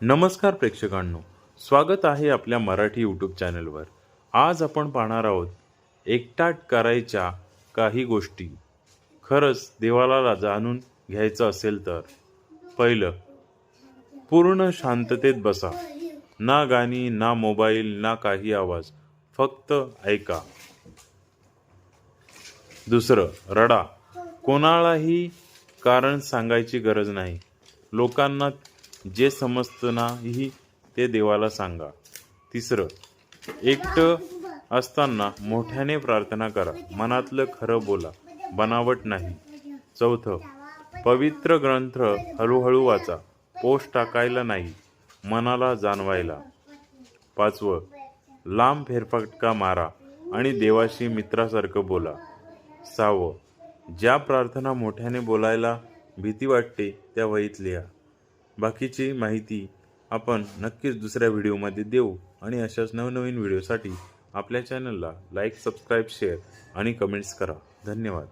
नमस्कार प्रेक्षकांनो स्वागत आहे आपल्या मराठी यूट्यूब चॅनलवर. आज आपण पाहणार आहोत एकटाट करायच्या काही गोष्टी. खरंच देवाला जाणून घ्यायचं असेल तर. पहिलं पूर्ण शांततेत बसा. ना गाणी ना मोबाईल ना काही आवाज फक्त ऐका. दुसरं रडा. कोणालाही कारण सांगायची गरज नाही. लोकांना जे समजतं नाही ते देवाला सांगा. तिसरं एकटं असताना मोठ्याने प्रार्थना करा. मनातलं खरं बोला. बनावट नाही. चौथं पवित्र ग्रंथ हळूहळू वाचा. पोस्ट टाकायला नाही. मनाला जाणवायला. पाचवं लांब फेरफटका मारा आणि देवाशी मित्रासारखं बोला. सहावं ज्या प्रार्थना मोठ्याने बोलायला भीती वाटते त्या वहीत लिहा. बाकीची माहिती आपण नक्कीच दुसऱ्या व्हिडिओमध्ये देऊ आणि अशाच नवनवीन व्हिडिओसाठी आपल्या चॅनलला लाईक सबस्क्राईब शेअर आणि कमेंट्स करा. धन्यवाद.